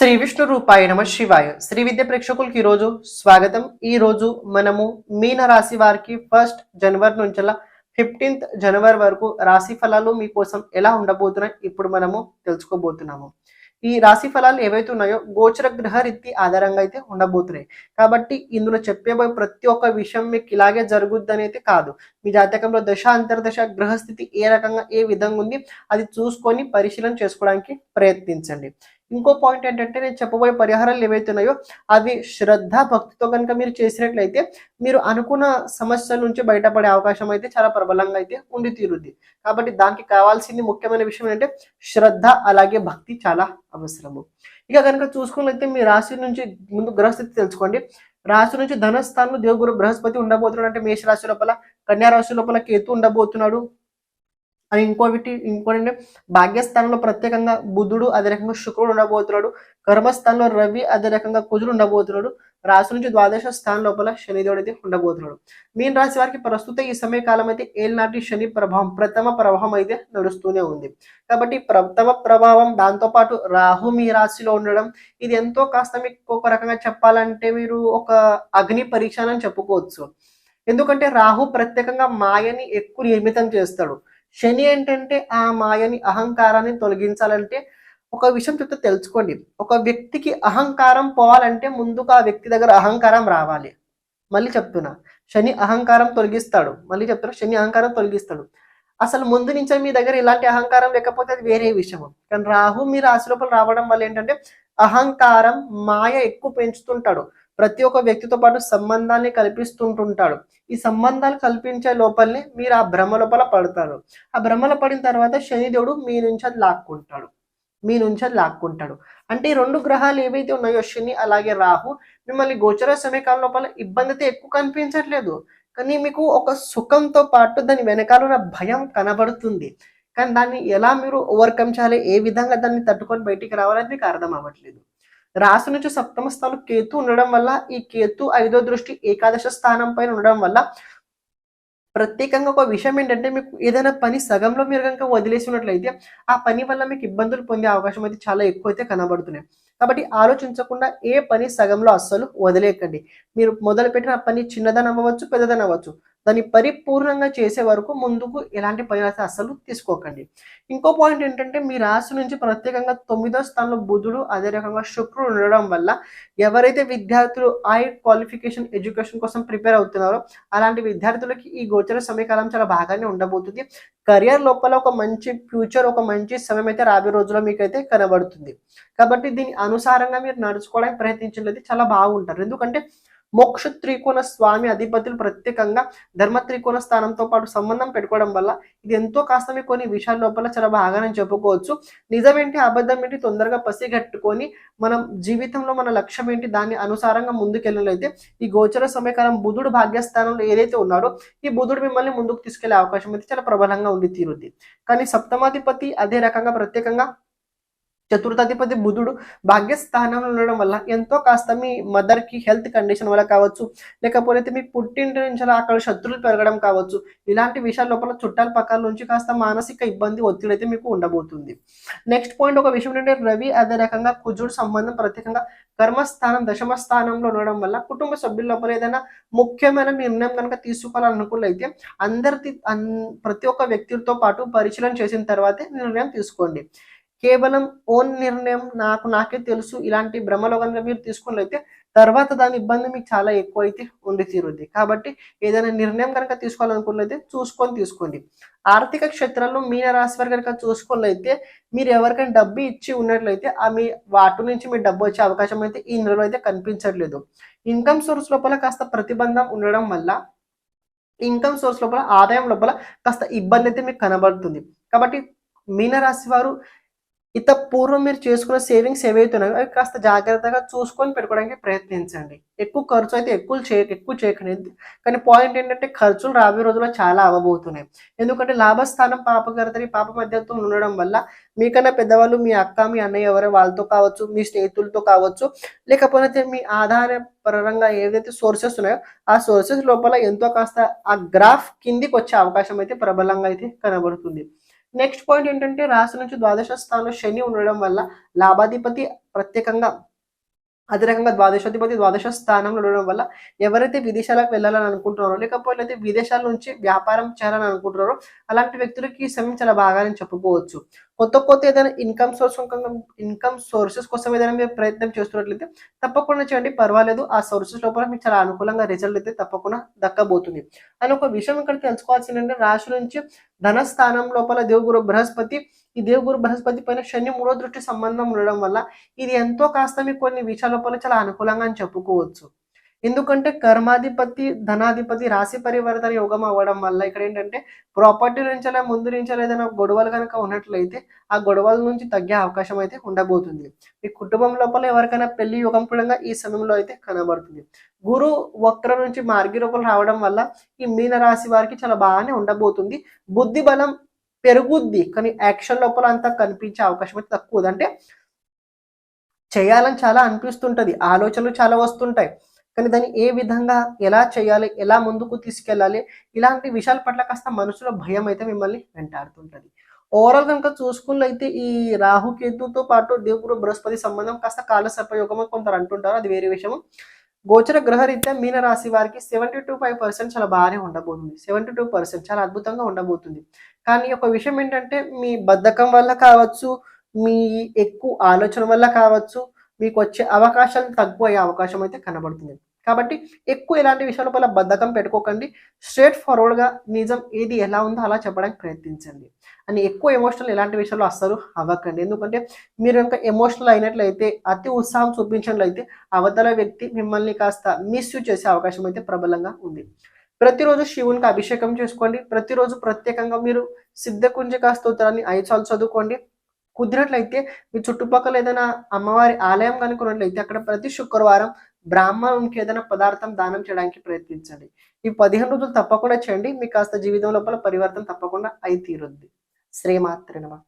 శ్రీ విష్ణు రూపాయ నమ శివాయ. శ్రీ విద్య ప్రేక్షకులకి ఈరోజు స్వాగతం. ఈ రోజు మనము మీన రాశి వారికి ఫస్ట్ జనవరి నుంచి ఫిఫ్టీన్త్ జనవరి వరకు రాశి ఫలాలు మీకోసం ఎలా ఉండబోతున్నాయి ఇప్పుడు మనము తెలుసుకోబోతున్నాము. ఈ రాశి ఫలాలు ఏవైతే ఉన్నాయో గోచర గ్రహ రీతి ఆధారంగా అయితే ఉండబోతున్నాయి. కాబట్టి ఇందులో చెప్పేబోయే ప్రతి ఒక్క విషయం మీకు ఇలాగే జరుగుద్ది అయితే కాదు. మీ జాతకంలో దశ అంతర్దశ గ్రహస్థితి ఏ రకంగా ఏ విధంగా ఉంది అది చూసుకొని పరిశీలన చేసుకోవడానికి ప్రయత్నించండి. ఇంకో పాయింట్ ఏంటంటే నేను చెప్పబోయే పరిహారాలు ఏవైతే ఉన్నాయో అవి శ్రద్ధ భక్తితో కనుక మీరు చేసినట్లయితే మీరు అనుకున్న సమస్యల నుంచి బయటపడే అవకాశం అయితే చాలా ప్రబలంగా అయితే ఉండి తీరుద్ది. కాబట్టి దానికి కావాల్సింది ముఖ్యమైన విషయం ఏంటంటే శ్రద్ధ అలాగే భక్తి చాలా అవసరము. ఇక కనుక చూసుకున్నట్లయితే మీ రాశి నుంచి ముందు గ్రహస్థితి తెలుసుకోండి. రాశి నుంచి ధనస్థానంలో దేవుగురు బృహస్పతి ఉండబోతున్నాడు అంటే మేష రాశి లోపల కన్యా రాశి లోపల కేతు ఉండబోతున్నాడు. అని ఇంకోటి ఇంకోటి భాగ్యస్థానంలో ప్రత్యేకంగా బుధుడు అదే రకంగా శుక్రుడు ఉండబోతున్నాడు. కర్మస్థానంలో రవి అదే రకంగా కుజుడు ఉండబోతున్నాడు. రాశి నుంచి ద్వాదశ స్థానం లోపల శనిదేవుడు అయితే ఉండబోతున్నాడు. మీన రాశి వారికి ప్రస్తుత ఈ సమయ కాలం అయితే ఏళ్ళనాటి శని ప్రభావం ప్రథమ ప్రభావం అయితే నడుస్తూనే ఉంది. కాబట్టి ప్రథమ ప్రభావం దాంతో పాటు రాహు మీ రాశిలో ఉండడం ఇది ఎంతో కాస్త మీకు ఒక రకంగా చెప్పాలంటే మీరు ఒక అగ్ని పరీక్ష అని చెప్పుకోవచ్చు. ఎందుకంటే రాహు ప్రత్యేకంగా మాయని ఎక్కువ నిర్మితం చేస్తాడు. శని ఏంటంటే ఆ మాయని అహంకారాన్ని తొలగించాలంటే ఒక విషయం చెప్తే తెలుసుకోండి. ఒక వ్యక్తికి అహంకారం పోవాలంటే ముందుగా ఆ వ్యక్తి దగ్గర అహంకారం రావాలి. మళ్ళీ చెప్తున్నా శని అహంకారం తొలగిస్తాడు. మళ్ళీ చెప్తున్నా శని అహంకారం తొలగిస్తాడు. అసలు ముందు నుంచే మీ దగ్గర ఇలాంటి అహంకారం లేకపోతే అది వేరే విషయం కానీ రాహు మీ రాశి లోపల రావడం వల్ల ఏంటంటే అహంకారం మాయ ఎక్కువ పెంచుతుంటాడు. ప్రతి ఒక్క వ్యక్తితో పాటు సంబంధాన్ని కల్పిస్తుంటుంటాడు. ఈ సంబంధాలు కల్పించే లోపలనే మీరు ఆ భ్రమ లోపల పడతారు. ఆ భ్రమలో పడిన తర్వాత శనిదేవుడు మీ నుంచి అది లాక్కుంటాడు. మీ నుంచి అది లాక్కుంటాడు. అంటే ఈ రెండు గ్రహాలు ఏవైతే ఉన్నాయో శని అలాగే రాహు మిమ్మల్ని గోచర సమయకాలం లోపల ఇబ్బంది అయితే ఎక్కువ కనిపించట్లేదు. కానీ మీకు ఒక సుఖంతో పాటు దాని వెనకాల ఉన్న భయం కనబడుతుంది. కానీ దాన్ని ఎలా మీరు ఓవర్కమ్ చేయాలి ఏ విధంగా దాన్ని తట్టుకొని బయటికి రావాలని మీకు అర్థం అవ్వట్లేదు. రాశి నుంచి సప్తమ స్థానం కేతు ఉండడం వల్ల ఈ కేతు ఐదో దృష్టి ఏకాదశ స్థానం పైన ఉండడం వల్ల ప్రత్యేకంగా ఒక విషయం ఏంటంటే మీకు ఏదైనా పని సగంలో మీరు కనుక వదిలేసినట్లయితే ఆ పని వల్ల మీకు ఇబ్బందులు పొందే అవకాశం అయితే చాలా ఎక్కువ అయితే కనబడుతున్నాయి. కాబట్టి ఆలోచించకుండా ఏ పని సగంలో అస్సలు వదిలేకండి మీరు మొదలుపెట్టిన పని చిన్నదని అవ్వచ్చు పెద్దదని అవ్వచ్చు దాన్ని పరిపూర్ణంగా చేసే వరకు ముందుకు ఎలాంటి పని అసలు అస్సలు తీసుకోకండి. ఇంకో పాయింట్ ఏంటంటే మీ రాశి నుంచి ప్రత్యేకంగా తొమ్మిదో స్థానంలో బుధుడు అదే రకంగా శుక్రుడు ఉండడం వల్ల ఎవరైతే విద్యార్థులు ఐ క్వాలిఫికేషన్ ఎడ్యుకేషన్ కోసం ప్రిపేర్ అవుతున్నారో అలాంటి విద్యార్థులకి ఈ గోచర సమయకాలం చాలా బాగానే ఉండబోతుంది. కెరియర్ లోపల ఒక మంచి ఫ్యూచర్ ఒక మంచి సమయం అయితే రాబోయే రోజుల్లో మీకైతే కనబడుతుంది. కాబట్టి దీని అనుసారంగా మీరు నడుచుకోవడానికి ప్రయత్నించినది చాలా బాగుంటారు. ఎందుకంటే మోక్ష త్రికోణ స్వామి అధిపతులు ప్రత్యేకంగా ధర్మ త్రికోణ స్థానంతో పాటు సంబంధం పెట్టుకోవడం వల్ల ఇది ఎంతో కాస్త మీ కొన్ని విషయాల లోపల చాలా బాగానే చెప్పుకోవచ్చు. నిజమేంటి అబద్ధం ఏంటి తొందరగా పసిగట్టుకొని మనం జీవితంలో మన లక్ష్యం ఏంటి దాని అనుసారంగా ముందుకెళ్ళినట్లయితే ఈ గోచర సమయకాలం బుధుడు భాగ్యస్థానంలో ఏదైతే ఉన్నాడో ఈ బుధుడు మిమ్మల్ని ముందుకు తీసుకెళ్ళే అవకాశం అయితే చాలా ప్రబలంగా ఉంది తీరుద్ది. కానీ సప్తమాధిపతి అదే రకంగా ప్రత్యేకంగా చతుర్థాధిపతి బుధుడు భాగ్యస్థానంలో ఉండడం వల్ల ఎంతో కాస్త మీ మదర్కి హెల్త్ కండిషన్ వల్ల కావచ్చు. లేకపోతే మీ పుట్టింటి నుంచి అక్కడ శత్రులు పెరగడం కావచ్చు. ఇలాంటి విషయాల లోపల చుట్టాల పక్కల నుంచి కాస్త మానసిక ఇబ్బంది ఒత్తిడి అయితే మీకు ఉండబోతుంది. నెక్స్ట్ పాయింట్ ఒక విషయం ఏంటంటే రవి అదే రకంగా కుజుడు సంబంధం ప్రత్యేకంగా కర్మస్థానం దశమ స్థానంలో ఉండడం వల్ల కుటుంబ సభ్యుల లోపల ఏదైనా ముఖ్యమైన నిర్ణయం కనుక తీసుకోవాలనుకున్నట్లయితే అందరి ప్రతి ఒక్క వ్యక్తితో పాటు పరిశీలన చేసిన తర్వాతే నిర్ణయం తీసుకోండి. కేవలం ఓన్ నిర్ణయం నాకు నాకే తెలుసు. ఇలాంటి భ్రమలో కనుక మీరు తీసుకున్నట్లయితే తర్వాత దాని ఇబ్బంది మీకు చాలా ఎక్కువ అయితే ఉండి తీరుద్ది. కాబట్టి ఏదైనా నిర్ణయం కనుక తీసుకోవాలనుకున్నైతే చూసుకొని తీసుకోండి. ఆర్థిక క్షేత్రంలో మీన రాశి వారు కనుక చూసుకున్నట్లయితే మీరు ఎవరికైనా డబ్బు ఇచ్చి ఉన్నట్లయితే ఆ మీ వాటి నుంచి మీ డబ్బు వచ్చే అవకాశం అయితే ఈ నెలలో అయితే కనిపించట్లేదు. ఇన్కమ్ సోర్స్ లోపల కాస్త ప్రతిబంధం ఉండడం వల్ల ఇన్కమ్ సోర్స్ లోపల ఆదాయం లోపల కాస్త ఇబ్బంది అయితే మీకు కనబడుతుంది. కాబట్టి మీనరాశి వారు ఇత పూర్వం మీరు చేసుకున్న సేవింగ్స్ ఏవైతున్నాయో అవి కాస్త జాగ్రత్తగా చూసుకొని పెట్టుకోవడానికి ప్రయత్నించండి. ఎక్కువ ఖర్చు అయితే ఎక్కువ చేయ ఎక్కువ చేయకండి. కానీ పాయింట్ ఏంటంటే ఖర్చులు రాబోయే రోజుల్లో చాలా అవ్వబోతున్నాయి. ఎందుకంటే లాభస్థానం పాపగరతని పాప మధ్యత్వం ఉండడం వల్ల మీకన్నా పెద్దవాళ్ళు మీ అక్క మీ అన్నయ్య ఎవరో వాళ్ళతో కావచ్చు మీ స్నేహితులతో కావచ్చు లేకపోతే మీ ఆధార పరంగా ఏదైతే సోర్సెస్ ఉన్నాయో ఆ సోర్సెస్ లోపల ఎంతో కాస్త ఆ గ్రాఫ్ కిందికి వచ్చే అవకాశం అయితే ప్రబలంగా అయితే కనబడుతుంది. నెక్స్ట్ పాయింట్ ఏంటంటే రాశి నుంచి ద్వాదశ స్థానంలో శని ఉండడం వల్ల లాభాధిపతి ప్రత్యేకంగా అదే రకంగా ద్వాదశాధిపతి ద్వాదశ స్థానంలో ఉండడం వల్ల ఎవరైతే విదేశాలకు వెళ్ళాలని అనుకుంటున్నారో లేకపోతే విదేశాల నుంచి వ్యాపారం చేయాలని అనుకుంటున్నారో అలాంటి వ్యక్తులకి ఈ సమయం చాలా బాగానే చెప్పుకోవచ్చు. కొత్త కొత్త ఏదైనా ఇన్కమ్ సోర్స్ ఇన్కమ్ సోర్సెస్ కోసం ఏదైనా మీరు ప్రయత్నం చేస్తున్నట్లయితే తప్పకుండా చేయండి. పర్వాలేదు ఆ సోర్సెస్ లోపల మీకు చాలా అనుకూలంగా రిజల్ట్ అయితే తప్పకుండా దక్కబోతుంది. అని ఒక విషయం ఇక్కడ తెలుసుకోవాల్సిందంటే రాశి నుంచి ధనస్థానం లోపల దేవుగురు బృహస్పతి ఈ దేవుగురు బృహస్పతి పైన శని మూడో దృష్టి సంబంధం ఉండడం వల్ల ఇది ఎంతో కాస్త మీకు కొన్ని విషయాల లోపల చాలా అనుకూలంగా అని చెప్పుకోవచ్చు. ఎందుకంటే కర్మాధిపతి ధనాధిపతి రాశి పరివర్తన యోగం అవ్వడం వల్ల ఇక్కడ ఏంటంటే ప్రాపర్టీ నుంచి ముందు నుంచేలా ఏదైనా గొడవలు కనుక ఉన్నట్లయితే ఆ గొడవల నుంచి తగ్గే అవకాశం అయితే ఉండబోతుంది. మీ కుటుంబం లోపల ఎవరికైనా పెళ్ళి యోగం కూడా ఈ సమయంలో అయితే కనబడుతుంది. గురు వక్ర నుంచి మార్గి రూపం రావడం వల్ల ఈ మీన రాశి వారికి చాలా బాగానే ఉండబోతుంది. బుద్ధి బలం పెరుగుద్ది కానీ యాక్షన్ లోపల అంతా కనిపించే అవకాశం అయితే తక్కువ అంటే చేయాలని చాలా అనిపిస్తుంటది ఆలోచనలు చాలా వస్తుంటాయి. కానీ దాన్ని ఏ విధంగా ఎలా చేయాలి ఎలా ముందుకు తీసుకెళ్ళాలి ఇలాంటి విషయాల పట్ల కాస్త మనసులో భయం అయితే మిమ్మల్ని వెంటాడుతుంటది. ఓవరాల్ కనుక చూసుకున్నైతే ఈ రాహు కేతుతో పాటు దేవుడు బృహస్పతి సంబంధం కాస్త కాల సర్పయోగం కొందరు అంటుంటారు అది వేరే విషయం గోచర గ్రహరీత్యా మీన రాశి వారికి సెవెంటీ టు ఫైవ్ పర్సెంట్ చాలా బాగానే ఉండబోతుంది. సెవెంటీ టూ పర్సెంట్ చాలా అద్భుతంగా ఉండబోతుంది. కానీ ఒక విషయం ఏంటంటే మీ బద్ధకం వల్ల కావచ్చు మీ ఎక్కువ ఆలోచన వల్ల కావచ్చు మీకు వచ్చే అవకాశాలు తక్కువ అయ్యే అవకాశం అయితే కనబడుతుంది. కాబట్టి ఎక్కువ ఇలాంటి విషయాల పైన బద్ధకం పెట్టుకోకండి. స్ట్రేట్ ఫార్వర్డ్గా నిజం ఏది ఎలా ఉందో అలా చెప్పడానికి ప్రయత్నించండి. అని ఎక్కువ ఎమోషనల్ ఇలాంటి విషయాలు అస్సలు అవ్వకండి. ఎందుకంటే మీరు కనుక ఎమోషనల్ అయినట్లయితే అతి ఉత్సాహం చూపించినట్లయితే అవతల వ్యక్తి మిమ్మల్ని కాస్త మిస్యూజ్ చేసే అవకాశం అయితే ప్రబలంగా ఉంది. ప్రతిరోజు శివునికి అభిషేకం చేసుకోండి. ప్రతిరోజు ప్రత్యేకంగా మీరు సిద్ధకుంజికా స్తోత్రాన్ని ఐదు సార్లు చదువుకోండి. కుదిరినట్లయితే మీ చుట్టుపక్కల ఏదైనా అమ్మవారి ఆలయం కనుక్కున్నట్లయితే అక్కడ ప్రతి శుక్రవారం బ్రాహ్మణునికి ఏదైనా పదార్థం దానం చేయడానికి ప్రయత్నించండి. ఈ పదిహేను రోజులు తప్పకుండా చేయండి. మీకు కాస్త జీవితం లోపల పరివర్తన తప్పకుండా అయి తీరుద్ది శ్రీమాత్రినమా